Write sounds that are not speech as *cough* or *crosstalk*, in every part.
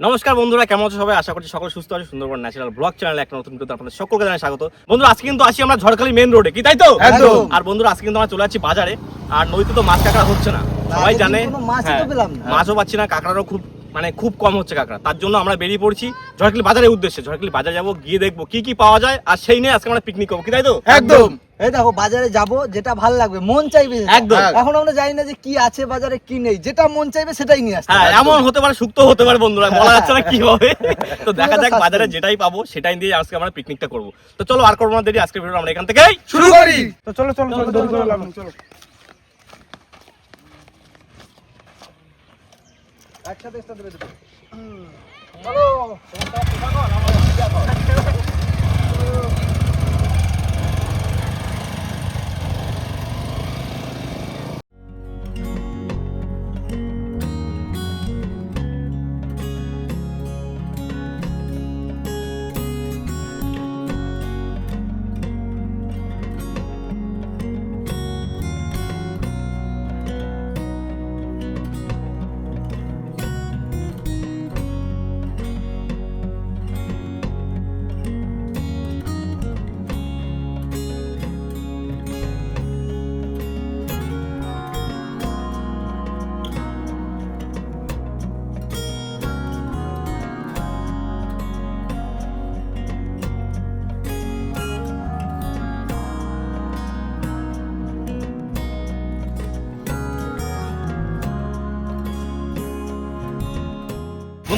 নমস্কার বন্ধুরা কেমন আছো সবাই? আশা করছি সকলে সুস্থ আছে। সুন্দরবন ন্যাচারাল ব্লগ চ্যানেলে একটা নতুন ভিডিওতে আপনাদের সকলকে জানাই স্বাগত। বন্ধুরা আজকে কিন্তু আসি আমরা ঝড়খালি মেন রোডে কি তাই তো? একদম। আর বন্ধুরা আজকে কিন্তু আমরা চলে যাচ্ছি বাজারে। আর নদীতে তো মাছ কাঁকড়া হচ্ছে না। সবাই জানে হ্যাঁ, পেলাম না। মাছও পাচ্ছি না কাঁকড়ারও খুব মানে খুব কম হচ্ছে কাঁকড়া। তার জন্য আমরা বেরিয়ে পড়ছি ঝড়খালি বাজারের উদ্দেশ্যে। ঝড়খালি বাজার যাব গিয়ে দেখব কি কি পাওয়া যায়। আর সেই নিয়ে আজকে আমরা পিকনিক করব কি তাই তো? একদম। এই দেখো বাজারে যাব যেটা ভালো লাগবে মন চাইবে একদম। এখন আমরা জানি না যে কি আছে বাজারে কি নেই যেটা মন চাইবে সেটাই নিয়ে আসতে হ্যাঁ এমন হতে পারে সুক্ত হতে পারে বন্ধুরা *laughs* বলা যাচ্ছে না কি হবে। *laughs* তো দেখা যাক বাজারে যেটাই পাবো সেটাই দিয়ে আজকে আমরা পিকনিকটা করব। তো চলো আর করব না দেরি আজকের ভিডিও আমরা এখান থেকেই শুরু করি। তো চলো চলো চলো দেরি করে লাভ চলো একসাথে একসাথে। চলো।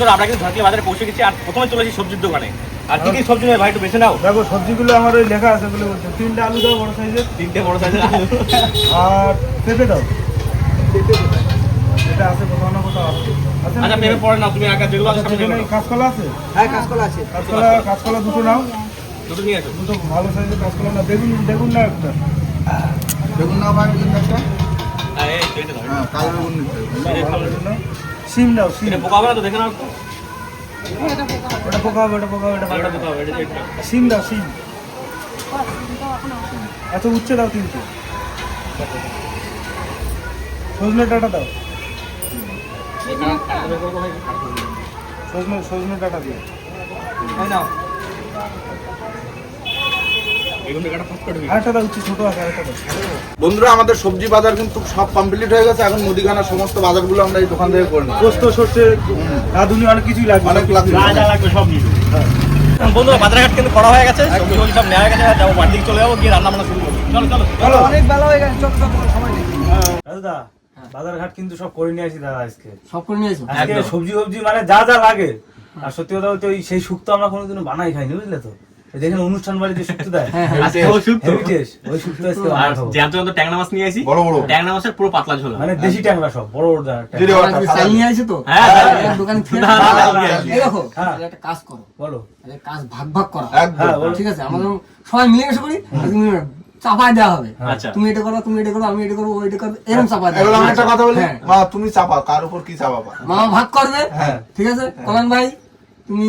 বন্ধুরা আমরা কিন্তু ঝড়খালি বাজারে পৌঁছে গেছি আর প্রথমে চলে এসেছি সবজির দোকানে। আর কি কি সবজি নেবে ভাই একটু বেছে নাও। দেখো সবজিগুলো আমার ওই লেখা আছে বলে বলছে। তিনটা আলু দাও বড় সাইজের। তিনটে বড় সাইজের আলু। আর পেঁপে দাও। এটা আছে কোথাও না কোথাও আছে। আছে আচ্ছা? পেঁপে? পড়ে না তুমি একা যেগুলো আছে আচ্ছা, সামনে পেঁপে কাঁচকলা আছে? হ্যাঁ কাঁচকলা আছে। কাঁচকলা কাঁচকলা দুটো নাও। দুটো নিয়ে আসো। দুটো ভালো সাইজের কাঁচকলা না বেগুন বেগুন না একটা। বেগুন না ভাই বেগুন একটা। হ্যাঁ, এই কেটে দাও হ্যাঁ কালো বেগুন নিতে সিম দাও সিম এটা পোকা হবে তো দেখে নাও তো ওটা পোকা হবে ওটা পোকা হবে এটা পোকা হবে এটা এটা। সিম দাও সিম আচ্ছা উচ্ছে দাও তিনটে সজনে ডাটা দাও। সজনে সজনে ডাটা দিও এই নাও। বন্ধুরা আমাদের সবজি বাজার কিন্তু সব কমপ্লিট হয়ে গেছে। এখন মুদিখানার সমস্ত বাজারগুলো আমরা এই দোকান থেকে করে নিই পোস্ত সর্ষে রাঁধুনি অনেক কিছুই লাগবে। অনেক লাগবে। সব নিয়ে বন্ধুরা বাজারঘাট কিন্তু করা হয়ে গেছে। সবজি সব নেওয়া হয়ে গেছে। যাব বাড়ি চলে যাব গিয়ে রান্না বান্না শুরু করব। চলো চলো। চলো। অনেক বেলা হয়ে গেছে চলো চলো সময় নেই। দাদা বাজার ঘাট কিন্তু সব করে নিয়ে আসি দাদা আজকে। সব করে নিয়েছো আজকে একদম। সবজি ফবজি মানে যা যা লাগে। আর সত্যি কথা বলতে ওই সেই শুক্তো আমরা কোনোদিনও বানাই খাইনি বুঝলে তো? এই অনুষ্ঠান বাড়িতে শুক্তো দেয়। হ্যাঁ, হ্যাঁ। আজকে ও শুক্তো। হেরিটেজ ওই শুক্তো আর জ্যান্ত জ্যান্ত ট্যাংরা মাছ নিয়ে আসি বড় বড়। ট্যাংরা মাছের পুরো পাতলা ঝোল। মানে দেশি ট্যাংরা সব বড় বড় ট্যাংরা। জিরে ওরা বাটা, কি সাদা চাল নিয়ে জিরে। তো? হ্যাঁ, হ্যাঁ, এক দোকানে *laughs* থেকে হ্যাঁ, হ্যাঁ, এই দেখো হ্যাঁ। একটা কাজ করো। বলো। কাজ ভাগ ভাগ করা। একদম। হ্যাঁ বলো। ঠিক আছে আমাদের সবাই মিলেমিশে করি তুমি চাপায় দেওয়া হবে। আচ্ছা। তুমি এটা করো তুমি এটা করো আমি এটা করব ওইটা করব এরকম চাপায় দেওয়া এবার আমি একটা কথা বলি। হ্যাঁ। মা তুমি চাপা কার উপর কি চাপাবা? মামা ভাগ করবে হ্যাঁ। ঠিক আছে? কল্যাণ ভাই তুমি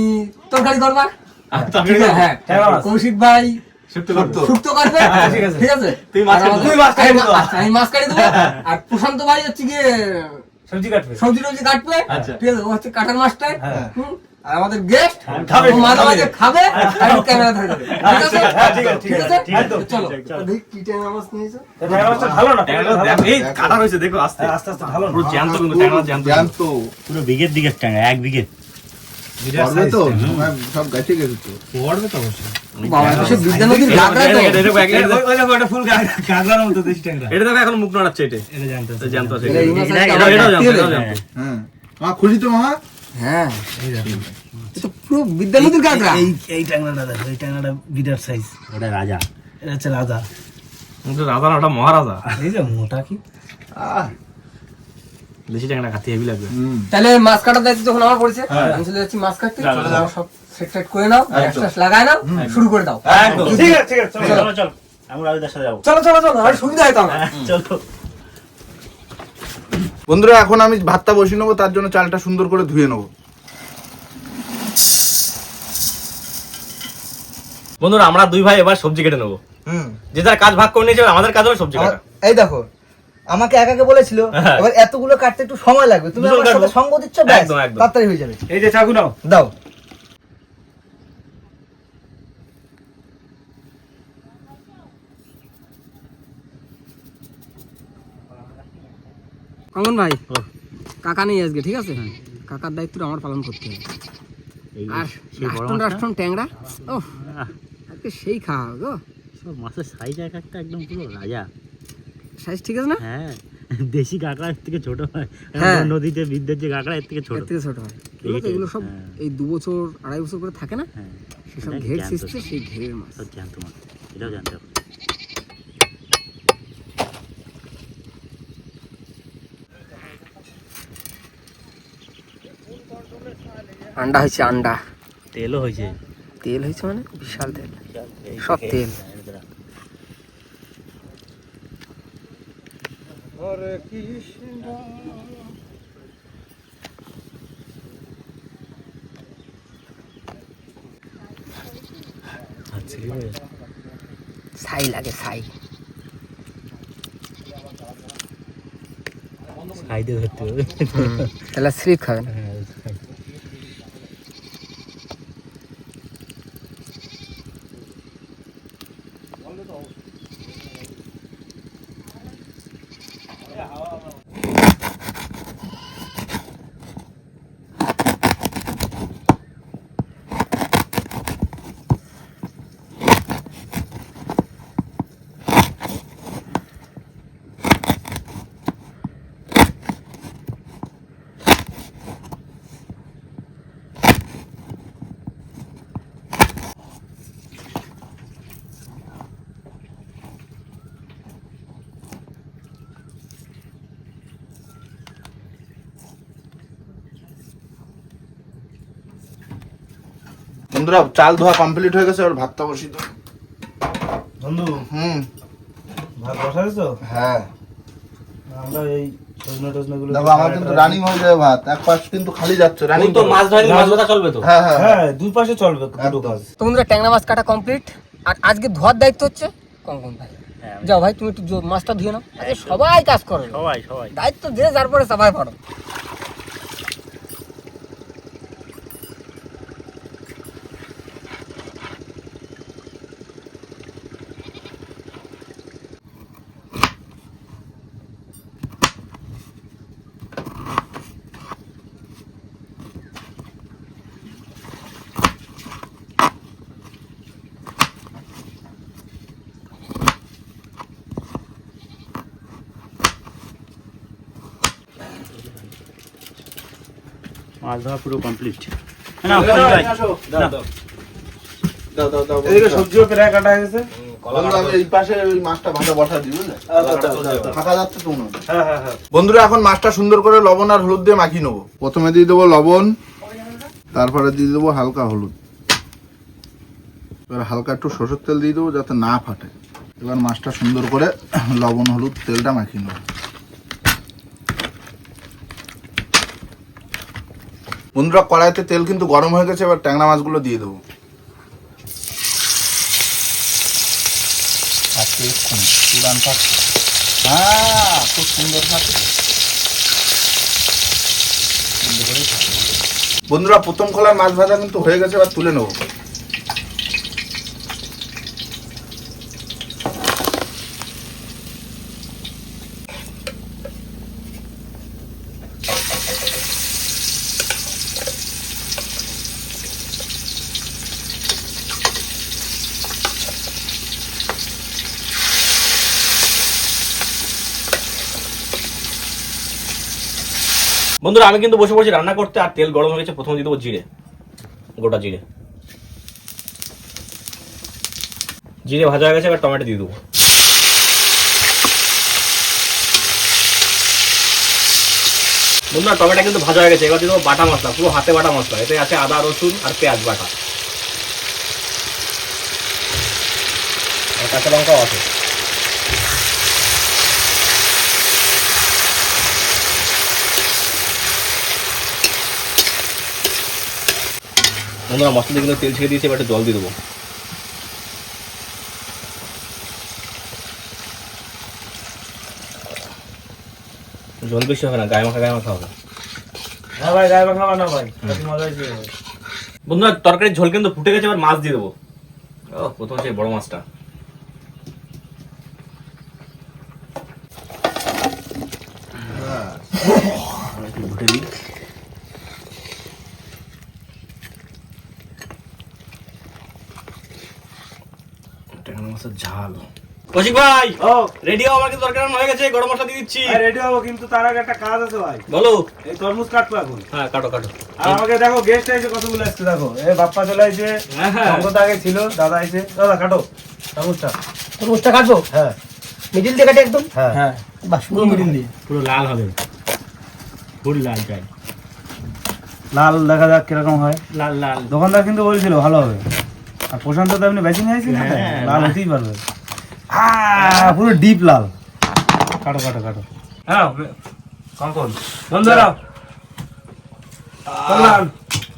তরকারি করবা? আছে হ্যাঁ। কৌশিক ভাই হ্যাঁ, ঠিক আছে। ঠিক আছে তুমি মাছ আর কাটবে। আমাদের- তুমি মাছ কাটবে তো। আমি মাছ কাটি দেবো আর প্রশান্ত ভাই হচ্ছে গিয়ে সবজি কাটবে সবজি টবজি কাটবে। ঠিক আছে ও হচ্ছে কাটার মাস্টার হ্যাঁ। আর আমাদের গেস্ট মাঝে খাবে। আর ক্যামেরা ধরে ঠিক আছে ঠিক আছে, ঠিক আছে, ঠিক আছে। চলো চলো। কি ট্যাংরা মাছ নিয়েছো তো ট্যাংরা মাছটা ভালো না ট্যাংরা ভালো। দেখ- এই কাটা রয়েছে দেখো আস্তে আস্তে আস্তে ভালো না। পুরো জ্যান্ত কিন্তু জ্যান্ত জ্যান্ত পুরো বিঘের দিকে এক বিঘে পারবে তো হ্যাঁ, সব গাছে গেছে তো। বাবা এটা সে বিদ্যা নদীর গাগরা তো। এটা দেখো এক- এটা দেখো- ওই দেখো, ওটা ফুল গা- মতো দেশি ট্যাংরা। এটা দেখো এখন মুখ নড়াচ্ছে এটা। এটা জানতে এটা এটা এটা- আজকে এটা- আমার এটাও কাটতে জ্যান্ত, হবে। এটাও জ্যান্ত। হ্যাঁ। মা খুশি তো মামা হ্যাঁ। এটা পুরো বিদ্যা নদীর গাগরা এই এই ট্যাংরাটা দেখো এই ট্যাংরাটা বিরাট সাইজ ওটা রাজা। এটা হচ্ছে রাজা। রাজা না ওটা মহারাজা। এই যে মোটা কি? আহ, ট্যাংরা খাতে হেভি লাগবে। তাহলে মাছ কাটার দায়িত্ব যখন আমার পড়েছে আমি চলে যাচ্ছি মাছ কাটতে সব সেট টেট করে নাও লাগায় নাও শুরু করে দাও। একদম। ঠিক আছে ঠিক আছে চলো, চলো। চলো রাজুদার সাথে যাব। চলো চলো চলো আর সুবিধা হয় তো আমার। চলো। বন্ধুরা এখন আমি ভাতটা বসিয়ে নেব তার জন্য চালটা সুন্দর করে ধুয়ে নেব। বন্ধুরা আমরা দুই ভাই এবার সবজি কেটে নেব। হুম। যে যার কাজ ভাগ করে নিয়েছে আমাদের কাজ হবে সবজি কাটা। এই দেখো আমাকে একাকে বলেছিল হ্যাঁ। এবার এতগুলো কাটতে একটু সময় লাগবে। তুমি আমার সাথে সঙ্গ দিচ্ছ ব্যাস, একদম, একদম। তাড়াতাড়ি হয়ে যাবে। এই যে চাকু নাও। দাও। কঙ্গন ভাই কাকা নেই আজকে ঠিক আছে? কাকার দায়িত্বটা আমার পালন করতে হবে। আর রাষ্ট্রন রাষ্ট্রন ট্যাংরা? ও আজকে সেই খাওয়া হবে গো। সব মাছের সাইজ এক একটা একদম পুরো রাজা। সাইজ ঠিক আছে না? হ্যাঁ দেশি থেকে ছোট হয়। হ্যাঁ। নদীতে বিদ্যুৎ যে কাঁকড়া এর থেকে ছোট। এর থেকে ছোট হয়। এগুলো সব হ্যাঁ। এই দু বছর আড়াই বছর করে থাকে না? হ্যাঁ। সেসব ঘের সৃষ্টি সেই ঘেরের মাছ। সব জ্যান্ত মাছ। এটাও জানতে হবে আন্ডা হয়েছে আন্ডা। তেলও হয়েছে। তেল হয়েছে মানে? বিশাল তেল। সব তেল। ছাই লাগে ছাই সাইডে ধরতে হবে তাহলে স্লিপ খাবে বন্ধুরা চাল ধোয়া কমপ্লিট হয়ে গেছে এবার ভাতটা দাও বন্ধু হুম। ভাত বসাবে তো? হ্যাঁ। আমরা এই আমার কিন্তু রানিং হয়ে যাবে ভাত। এক পাশ কিন্তু খালি যাচ্ছে রানিং তো মাছ ধরেনি মাছ ধরা চলবে তো? হ্যাঁ হ্যাঁ। দুই পাশে চলবে দুটো কাজ তো বন্ধুরা ট্যাংরা মাছ কাটা কমপ্লিট আর আজকে ধোয়ার দায়িত্ব হচ্ছে কঙ্কন ভাই। হ্যাঁ, যাও ভাই তুমি একটু মাছটা ধুয়ে নাও। সবাই কাজ করো। সবাই সবাই। দায়িত্ব দিয়ে তারপরে সবাই পড়ো। মাছ ধরা পুরো কমপ্লিট দাও, দাও, দাও, দাও, এদিকে বন্ধুরা। সবজিও প্রায় কাটা হয়ে গেছে। মনে হয়। হ্যাঁ হ্যাঁ হ্যাঁ। বন্ধুরা এখন মাছটা সুন্দর করে লবণ আর হলুদ দিয়ে মাখিয়ে নেব। প্রথমে দিয়ে দেবো লবণ তারপরে দিয়ে দেবো হালকা হলুদ। এবার হালকা একটু সরষের তেল দিয়ে দেবো যাতে না ফাটে। এবার মাছটা সুন্দর করে লবণ হলুদ তেলটা মাখিয়ে নেব। বন্ধুরা কড়াইতে তেল কিন্তু গরম হয়ে গেছে এবার ট্যাংরা মাছগুলো দিয়ে দেবো। পুরান হ্যাঁ খুব সুন্দর বন্ধুরা প্রথম খোলার মাছ ভাজা কিন্তু হয়ে গেছে এবার তুলে নেব। বন্ধুরা, আমি কিন্তু বসে পড়ছি রান্না করতে, আর তেল গরম হয়ে গেছে, প্রথমে দিয়ে দেবো জিরে, গোটা জিরে। জিরে ভাজা হয়ে গেছে, এবার টমেটো দিয়ে দেবো। বন্ধুরা, টমেটো কিন্তু ভাজা হয়ে গেছে, এবার দিয়ে দেবো বাটা মশলা, পুরো হাতে বাটা মশলা, এতে আছে আদা, রসুন আর পেঁয়াজ বাটা। কাঁচা লঙ্কাও আছে। বন্ধুরা মশলা দিয়ে কিন্তু তেল ছেড়ে দিয়েছি এবার একটু জল দিয়ে দেবো। জল বেশি হবে না গায়ে মাখা গায়ে মাখা হবে। হ্যাঁ ভাই গায়ে মাখা না ভাই কত মজা হয়েছে ভাই। বন্ধুরা তরকারির ঝোল কিন্তু ফুটে গেছে এবার মাছ দিয়ে দেবো। ও প্রথম সেই বড় মাছটা। মাছের ঝাল। কৌশিক ভাই ও। রেডি আমার কিন্তু তরকারি হয়ে গেছে গরম মশলা দিয়ে দিচ্ছি। রেডি হব কিন্তু তার আগে একটা কাজ আছে ভাই। বলো। এই তরমুজ কাটবো এখন। হ্যাঁ কাটো কাটো। আর আমাকে দেখো গেস্ট এসে কতগুলো আসছে দেখো। এ বাপ্পা চলে আসছে হ্যাঁ, হ্যাঁ। দা আগে ছিল দাদা এসে দাদা কাটো। তরমুজটা। তরমুজটা কাটবো? হ্যাঁ। মিডিল দিয়ে কাটে একদম? হ্যাঁ। হ্যাঁ। বাস পুরো মিডিল দিয়ে। পুরো লাল হবে। ফুল লাল চাই লাল দেখা যাক কীরকম হয়। লাল লাল। দোকানদার কিন্তু বলছিল ভালো হবে। আর প্রশান্ত তো আপনি বেশি নিয়েছেন হ্যাঁ, লাল হতেই পারবে। পুরো ডিপ লাল। কাটো কাটো কাটো। হ্যাঁ কঙ্কন। বন্ধুরা।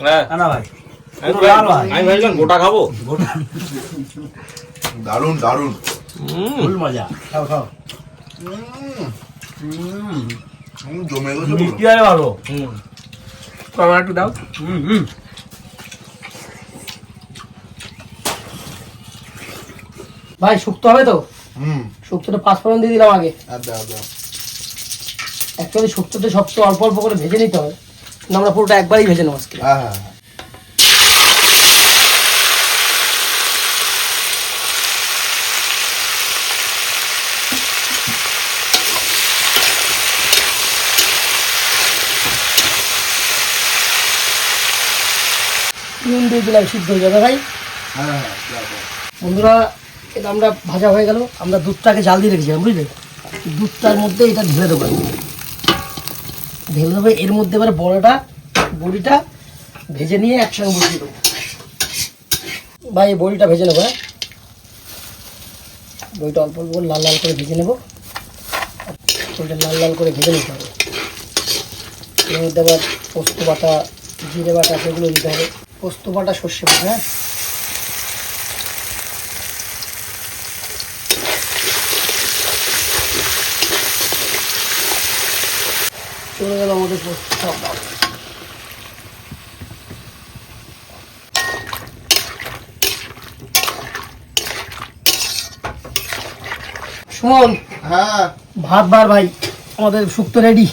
হ্যাঁ। না ভাই। আমি পুরো লাল ভাই। আমি ভাবছিলাম গোটা খাব। দারুণ দারুণ ফুল মজা। খাও খাও। জমে গেছে। ভালো। হুম। একটু দাও। হুম হুম। ভাই শুক্তো হবে তো? হুম। শুক্তোটা পাঁচ ফোড়ন দিয়ে দিলাম আগে। আর দাও দাও অ্যাকচুয়ালি শুক্তোতে সব অল্প অল্প করে ভেজে নিতে হয়। কিন্তু আমরা পুরোটা একবারই ভেজে নেব আজকে। হ্যাঁ হ্যাঁ হ্যাঁ। নুন দিয়ে দিলাম সিদ্ধ হয়ে যাবে ভাই। বন্ধুরা এটা আমরা ভাজা হয়ে গেল, আমরা দুধটাকে জাল দিয়ে রেখেছিলাম, বুঝলে? দুধটার মধ্যে এটা ঢেলে দেবো। ঢেলে দেবো, এর মধ্যে এবার বড়াটা, বড়িটা ভেজে নিয়ে একসঙ্গে বসিয়ে দেবো। ভাই, এই বড়িটা ভেজে নেব হ্যাঁ? বড়িটা অল্প অল্প করে লাল লাল করে ভেজে নেব। বড়িটা লাল লাল করে ভেজে নিতে হবে। এর মধ্যে আবার পোস্ত বাটা, জিরে বাটা, সেগুলো দিতে হবে। পোস্ত বাটা সর্ষে বাটা হ্যাঁ? চলে গেল আমাদের সব। সুমন হ্যাঁ। ভাত বার ভাই আমাদের শুক্তো রেডি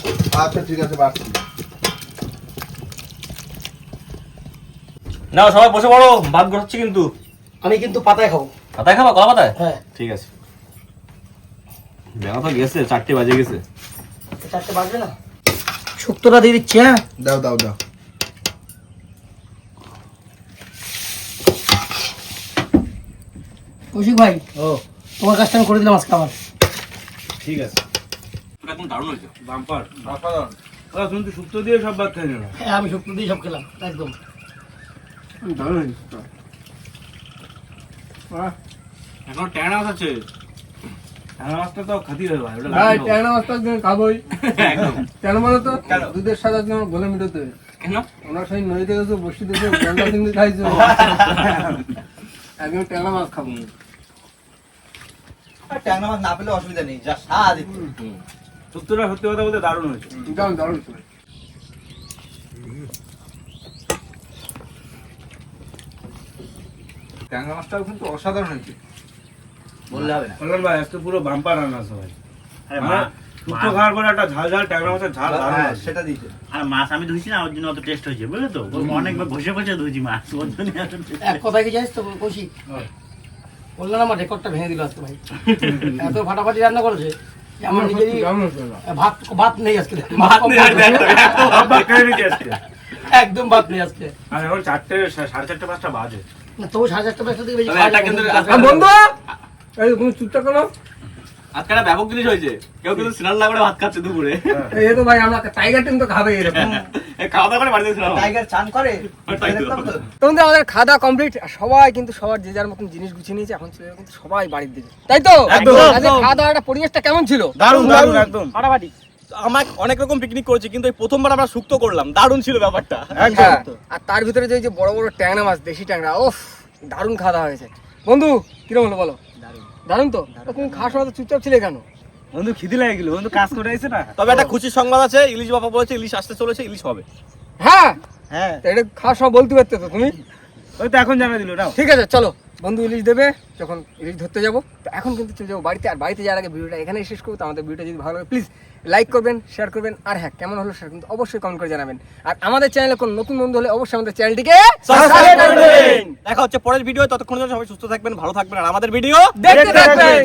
আচ্ছা ঠিক আছে বাড়ছি। নাও সবাই বসে পড়ো ভাত গড়াচ্ছি কিন্তু। আমি কিন্তু পাতায় খাব। পাতায় খাবা কলা পাতায়? হ্যাঁ। ঠিক আছে। বেলা তো গেছে চারটে বাজে গেছে। চারটে বাজবে না? শুক্তোটা দিয়ে দিচ্ছি হ্যাঁ? দাও দাও দাও। কৌশিক ভাই ও। তোমার কাজটা আমি করে দিলাম আজকে আমার ঠিক আছে। একদম দারুণ হয়েছে। বাম্পার। ওরা তুমি তো শুক্তো দিয়ে সব ভাত খাই না? হ্যাঁ আমি শুক্তো দিয়ে সব খেলাম একদম। এখন ট্যাংরা আছে? মাছটা তো খাতি হবে ভাই ভাই ট্যাংরা মাছটা একদিন খাবোই। কেন বলো তো দুধের সাথে আজকে আমার গলে মিটোতে কেন? ওনার সেই নদীতে গেছো বসি দিতে গন্ডা চিংড়ি খাইছো। একদিন ট্যাংরা মাছ খাব। ট্যাংরা মাছ না পেলে অসুবিধা নেই যা স্বাদ। সত্যি কথা বলতে দারুণ হয়েছে। দারুণ দারুণ ট্যাংরা মাছটাও কিন্তু অসাধারণ হয়েছে। বললে হবে না। বললাম ভাই আজকে পুরো বাম্পার রান্না আছে আরে মা- শুক্তো খাওয়ার পরে একটা ঝাল ঝাল ট্যাংরা মাছের ঝাল হ্যাঁ সেটা দিতে আর মাছ আমি ধুইছি না ওর জন্য অত টেস্ট হয়েছে বুঝলে তো? অনেকবার ঘষে ঘষে ধুইছি মাছ ওর জন্য এত এক কথায় কি জানিস তো কৌশিক? বললাম আমার রেকর্ডটা ভেঙে দিল আজকে ভাই। এত ফাটাফাটি রান্না করেছে নিজেরই ভাত ভাত নেই আজকে। ভাত নেই আজকে, একদম। ভাত নেই আজকে। আর এখন চারটে সাড়ে চারটে পাঁচটা বাজে। না তবু সাড়ে চারটা পাঁচটা থেকে বন্ধু! এই তুমি চুপচাপ করো। আজকে ব্যাপক জিনিস হয়েছে। কেউ কিন্তু স্নান না ভাত খাচ্ছে দুপুরে। এই তো ভাই আমরা টাইগার টিম তো খাবে এরকম। খাওয়া দাওয়া করে বাড়িতে স্নান টাইগার চান করে? তাই তো। দেখলাম তো। তোমাদের আমাদের খাওয়া দাওয়া কমপ্লিট সবাই কিন্তু সবার যে যার মতন জিনিস গুছিয়ে নিয়েছে এখন চলে কিন্তু সবাই বাড়ির দিকে। তাই তো? খাওয়া দাওয়াটা পরিবেশটা কেমন ছিল? দারুণ দারুণ একদম। ফাটাফাটি। আমরা অনেক রকম পিকনিক করেছি কিন্তু এই প্রথমবার আমরা শুক্তো করলাম। দারুণ ছিল ব্যাপারটা। হ্যাঁ, আর তার ভিতরে যে বড় বড় ট্যাংরা মাছ দেশি ট্যাংরা ওফ দারুণ খাওয়া দাওয়া হয়েছে। বন্ধু কীরকম হলো বলো? দারুণ তো? তুমি খাস সময় তো চুপচাপ ছিলে কেন? বন্ধু খিদি লাগে গেল বন্ধু কাজ করে আইছে না তবে একটা খুশির সংবাদ আছে ইলিশ বাবা বলেছে ইলিশ আসতে চলেছে ইলিশ হবে। হ্যাঁ? হ্যাঁ। এটা খাস সময় বলতে পারতে তো তুমি? ওই তো এখন জানা দিল নাও। ঠিক আছে চলো। বন্ধু ইলিশ দেবে যখন ইলিশ ধরতে যাব। তো এখন কিন্তু চলে যাব বাড়িতে আর বাড়িতে যাওয়ার আগে ভিডিওটা এখানেই শেষ করব। তো আমাদের ভিডিওটা যদি ভালো লাগে প্লিজ লাইক করবেন শেয়ার করবেন আর হ্যাঁ কেমন হলো সেটা কিন্তু অবশ্যই কমেন্ট করে জানাবেন। আর আমাদের চ্যানেলে কোনো নতুন বন্ধু হলে অবশ্যই আমাদের চ্যানেলটিকে দেখা হচ্ছে পরের ভিডিও ততক্ষণ সবাই সুস্থ থাকবেন ভালো থাকবেন আর আমাদের ভিডিও দেখতে থাকবেন।